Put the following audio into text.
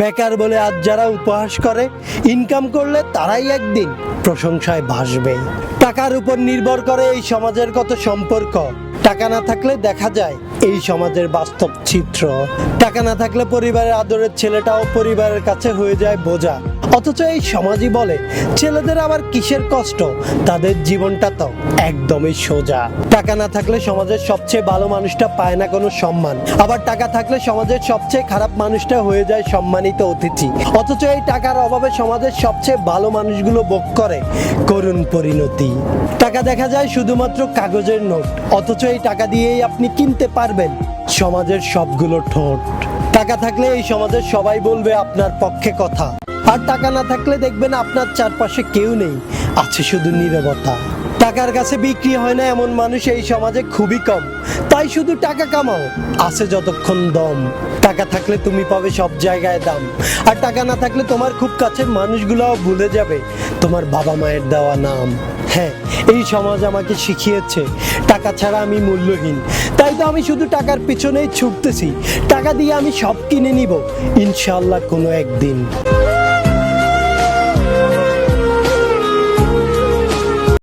বেকার বলে আজ যারা উপহাস করে ইনকাম করলে তারাই একদিন প্রশংসায় ভাসবে। টাকার উপর নির্ভর করে এই সমাজের কত সম্পর্ক। টাকা না থাকলে দেখা যায় এই সমাজের বাস্তব চিত্র। টাকা না থাকলে পরিবারের আদরের ছেলেটাও পরিবারের কাছে হয়ে যায় বোঝা। অথচ এই সমাজই বলে, ছেলেদের আবার কিসের কষ্ট? তাদের জীবনটা তো একদমই সোজা। টাকা না থাকলে সমাজের সবচেয়ে ভালো মানুষটা পায় না কোনো সম্মান। আবার টাকা থাকলে সমাজের সবচেয়ে খারাপ মানুষটা হয়ে যায় সম্মানিত অতিথি। অথচ এই টাকার অভাবে সমাজের সবচেয়ে ভালো মানুষগুলো ভোগ করে করুণ পরিণতি। টাকা দেখা যায় শুধুমাত্র কাগজের নোট। অথচ এই টাকা দিয়েই আপনি কিনতে পারবেন সমাজের সবগুলো ঠোঁট। টাকা থাকলে এই সমাজের সবাই বলবে আপনার পক্ষে কথা। আর টাকা না থাকলে দেখবেন আপনার চারপাশে কেউ নেই। আছে শুধু নীরবতা। টাকার কাছে বিক্রি হয় না এমন মানুষ এই সমাজে খুবই কম। তাই শুধু টাকা কামাও, আছে যতক্ষণ দম। টাকা থাকলে তুমি পাবে সব জায়গায় দাম। আর টাকা না থাকলে তোমার খুব কাছের মানুষগুলোও ভুলে যাবে তোমার বাবা মায়ের দেওয়া নাম। হ্যাঁ এই সমাজ আমাকে শিখিয়েছে, টাকা ছাড়া আমি মূল্যহীন। তাই তো আমি শুধু টাকার পিছনেই ছুটতেছি। টাকা দিয়ে আমি সব কিনে নিব ইনশাল্লাহ কোনো একদিন।